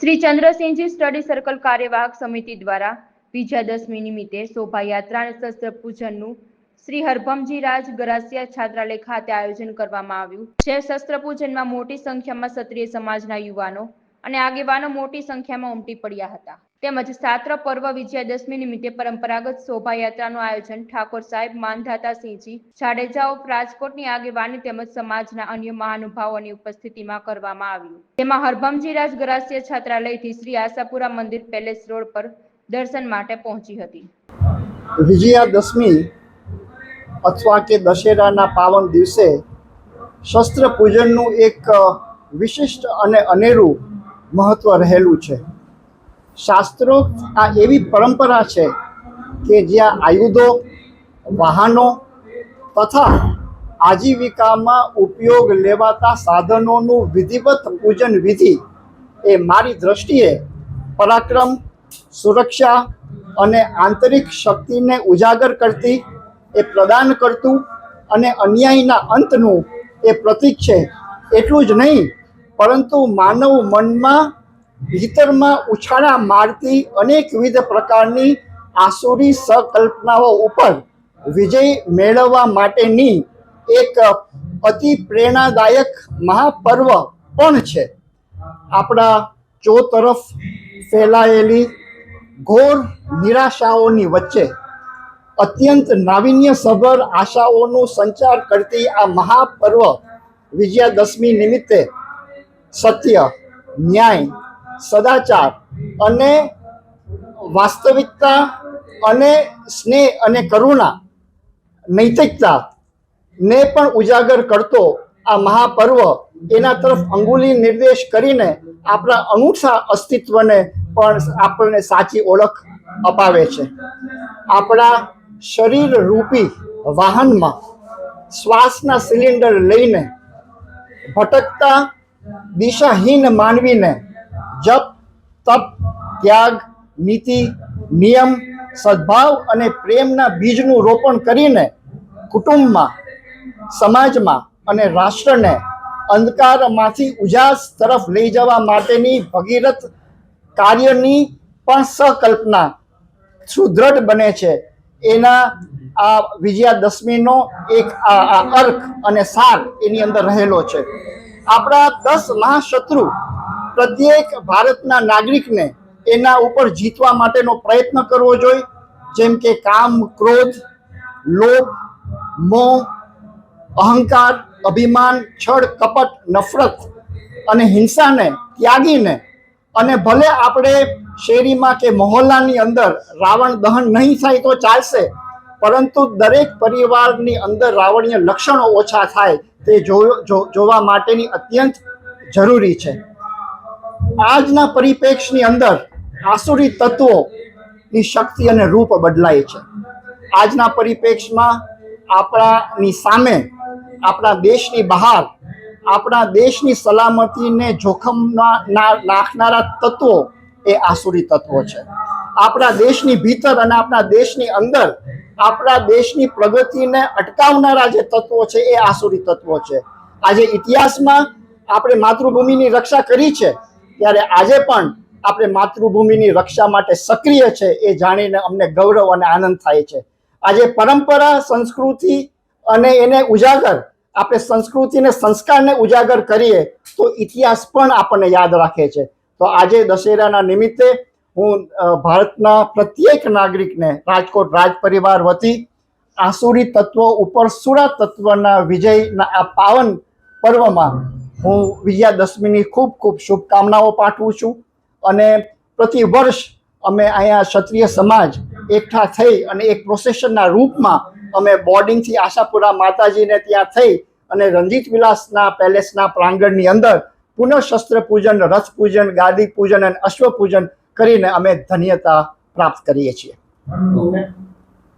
Shri Chandrasinhji study circle કાર્યવાહક સમિતિ દ્વારા વિજયાદશમી નિમિત્તે શોભાયાત્રા અને શસ્ત્ર પૂજનનું શ્રી હરભમજી રાજ ગરાસિયા છાત્રાલય ખાતે આયોજન કરવામાં આવ્યું. જે શસ્ત્ર પૂજનમાં મોટી સંખ્યામાં ક્ષત્રિય સમાજના યુવાનો અને આગેવાનો મોટી સંખ્યામાં ઉમટી પડ્યા હતા. તેમજ સાત્ર પર્વ વિજયાદશમી નિમિત્તે પરંપરાગત શોભાયાત્રાનું આયોજન ઠાકોર સાહેબ માનધાતાસિંહજી, જાડેજાઓ જાડેજા રાજકોટની આગેવાની તેમજ સમાજના અન્ય મહાનુભાવોની ઉપસ્થિતિમાં કરવામાં આવ્યું. તેમાં હરભમજી રાજ ગરાસિયા છાત્રાલયથી શ્રી આશાપુરા મંદિર પેલેસ રોડ પર દર્શન માટે પહોંચી હતી. વિજયાદશમી અથવા કે દશેરાના પાવન દિવસે શસ્ત્ર પૂજનનું એક વિશિષ્ટ અને અનેરું મહત્વ રહેલું છે. શાસ્ત્રો આ એવી પરંપરા છે કે જ્યાં આયુધો, વાહનો તથા આજીવિકામાં ઉપયોગ લેવાતા સાધનોનું વિધિવત પૂજન વિધિ એ મારી દ્રષ્ટિએ પરાક્રમ, સુરક્ષા અને આંતરિક શક્તિને ઉજાગર કરતી, એ પ્રદાન કરતું અને અન્યાયના અંતનું એ પ્રતીક છે. એટલું જ નહીં, પરંતુ માનવ મનમાં ભીતરમાં ઉછાળા મારતી અનેકવિધ પ્રકારની આસુરી સંકલ્પનાઓ ઉપર વિજય મેળવવા માટેની એક અતિ પ્રેરણાદાયક મહાપર્વ પણ છે. આપણા ચો તરફ ફેલાયેલી ઘોર નિરાશાઓની વચ્ચે અત્યંત નાવિન્યસભર આશાઓનું સંચાર કરતી આ મહાપર્વ વિજયાદશમી નિમિત્તે સત્ય, ન્યાય સદાચાર અને વાસ્તવિકતા અને સ્નેહ અને કરુણા નૈતિકતા ને પણ ઉજાગર કરતો આ મહાપર્વ એના તરફ અંગુલી નિર્દેશ કરીને આપણા અનૂઠા અસ્તિત્વને પણ આપણને સાચી ઓળખ અપાવે છે. આપણા શરીર રૂપી વાહનમાં શ્વાસના સિલિન્ડર લઈને ભટકતા દિશાહીન માનવીને જપ, તપ, ત્યાગ, નીતિ, નિયમ, સદભાવ અને પ્રેમના બીજનું રોપણ કરીને કુટુંબમાં, સમાજમાં અને રાષ્ટ્રને અંધકારમાંથી ઉજાસ તરફ લઈ જવા માટેની ભગીરથ કાર્યની પણ સકલ્પના સુદૃઢ બને છે. એના આ વિજયાદશમીનો એક આ આ અર્ક અને સાર એની અંદર રહેલો છે. આપણા દસ મહાશત્રુ પ્રત્યેક ભારતના નાગરિકને એના ઉપર જીતવા માટેનો પ્રયત્ન કરવો જોઈએ. જેમ કે કામ, ક્રોધ, લોભ, મોહ, અહંકાર, અભિમાન, છળ, કપટ, નફરત અને હિંસાને ત્યાગીને અને ભલે આપણે શેરીમાં કે મહોલ્લાની અંદર રાવણ દહન નહીં થાય તો ચાલશે, પરંતુ દરેક પરિવારની અંદર રાવણીય લક્ષણો ઓછા થાય તે જોવા માટેની અત્યંત જરૂરી છે. આજના પરિપ્રેક્ષની અંદર આસુરી તત્વોની શક્તિ અને રૂપ બદલાય છે. આજના પરિપ્રેક્ષમાં આપણાની સામે, આપણા દેશની બહાર, આપણા દેશની સલામતીને જોખમમાં નાખનારા તત્વો એ આસુરી તત્વો છે. આપણા દેશની ભીતર અને આપણા દેશની અંદર, આપણા દેશની પ્રગતિને અટકાવનારા જે તત્વો છે એ આસુરી તત્વો છે. આજે ઇતિહાસમાં આપણે માતૃભૂમિની રક્ષા કરી છે. ત્યારે આજે પણ આપણે માતૃભૂમિની રક્ષા માટે સક્રિય છે એ જાણીને અમને ગૌરવ અને આનંદ થાય છે. આજે પરંપરા, સંસ્કૃતિ અને એને ઉજાગર, આપણે સંસ્કૃતિને સંસ્કારને ઉજાગર કરીએ તો ઇતિહાસ પણ આપણને યાદ રાખે છે. તો આજે દશેરાના નિમિત્તે હું ભારતના પ્રત્યેક નાગરિકને રાજકોટ રાજ પરિવાર વતી આસુરી તત્વો ઉપર સુરા તત્વના વિજયના આ પાવન પર્વમાં હું વિજયાદશમીની ખૂબ ખૂબ શુભકામનાઓ પાઠવું છું અને પ્રતિ વર્ષ અમે અહીંયા ક્ષત્રિય સમાજ એકઠા થઈ અને એક પ્રોસેશનના રૂપમાં અમે બોર્ડિંગથી આશાપુરા માતાજીને ત્યાં થઈ અને રંજીત વિલાસના પેલેસના પ્રાંગણની અંદર પુનઃ શસ્ત્ર પૂજન, રથ પૂજન, ગાદી પૂજન અને અશ્વ પૂજન કરીને અમે ધન્યતા પ્રાપ્ત કરીએ છીએ.